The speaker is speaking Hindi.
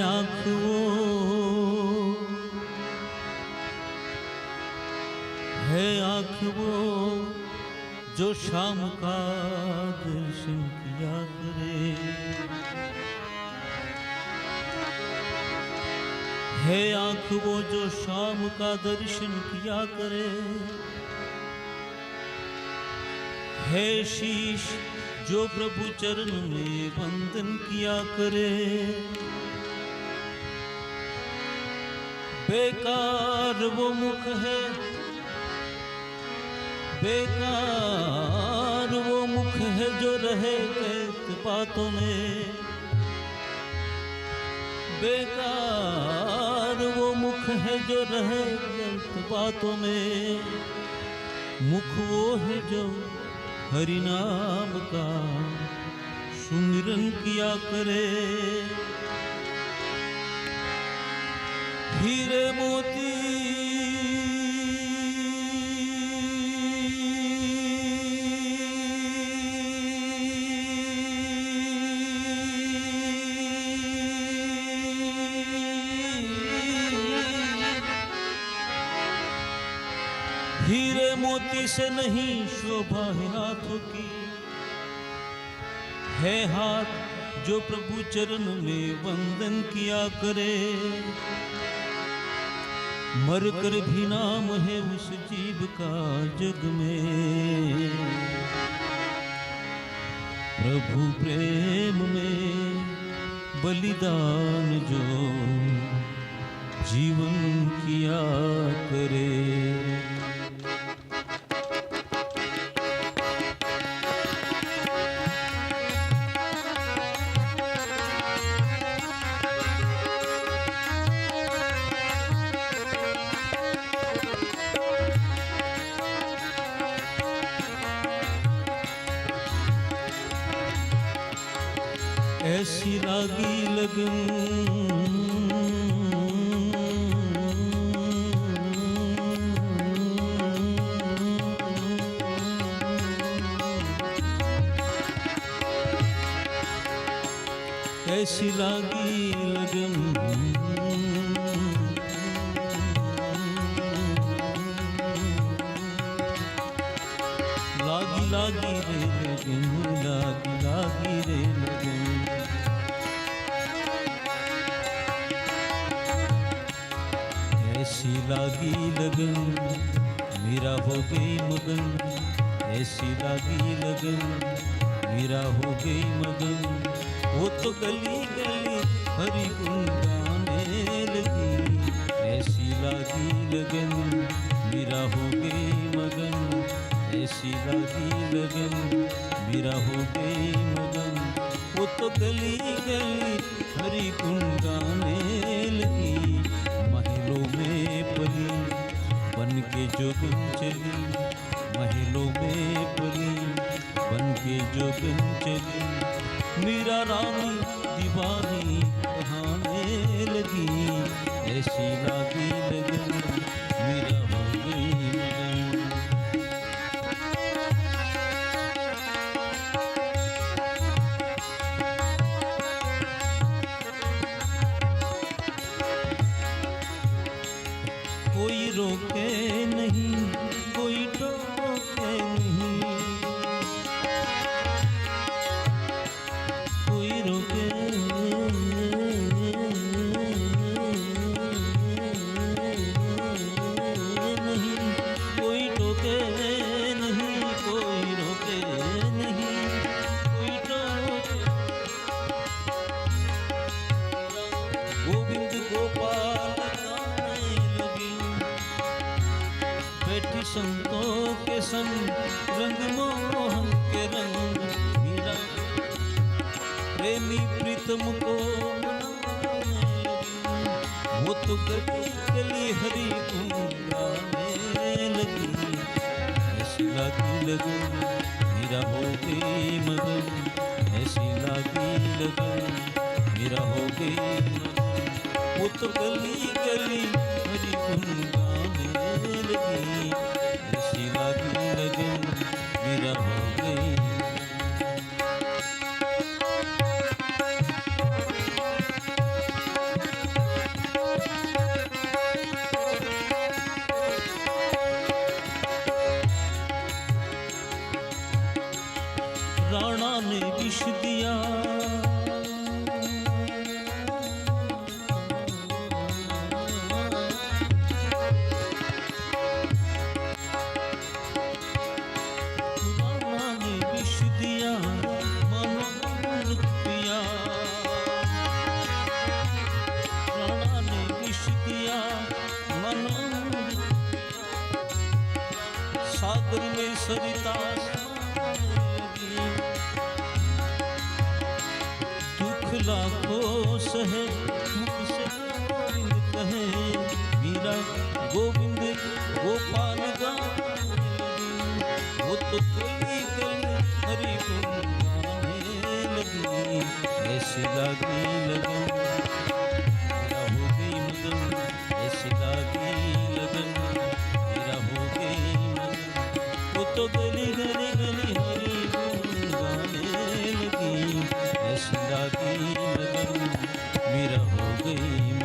आँख वो है आँख वो जो शाम का दर्शन किया करे। है आँख वो जो शाम का दर्शन किया करे। है शीश जो प्रभु चरण में वंदन किया करे। बेकार वो मुख है, बेकार वो मुख है जो रहे कैद बातों में। बेकार वो मुख है जो रहे गलत बातों में। मुख वो है जो हरि नाम का सुमिरन किया करे। हीरे मोती मोती से नहीं शोभा है हाथों की। है हाथ जो प्रभु चरण में वंदन किया करे। मर कर भी नाम है उस जीव का जग में। प्रभु प्रेम में बलिदान जो जीवन किया करे। ऐसी रागी लगन। ऐसी लागी ऐसी लागी लगन, मेरा हो गई मगन। ऐसी लागी लगन, मेरा हो गई मगन। वो तो गली गली हरी गाने लगी। ऐसी लागी लगन, मेरा हो गई मगन। ऐसी लागी लगन, मेरा हो गई मगन। वो तो गली गली हरी गाने लगी। बन के जोगन चली महलों में पली बन के जोगन चली मीरा रानी दीवानी कहाने लगी। ऐसी लागी लगन, मीरा कोई रोके नहीं कोई टोके नहीं। कोई रोके रंग मोहन के रंग हीरा प्रेमी प्रीतम को वो तो गली हरी गुन लगी लागी मेरा हो गई मगन ऐसी लागी लगन मेरा हो गई वो तो गली गली सरिता दुख लाखों सहे 为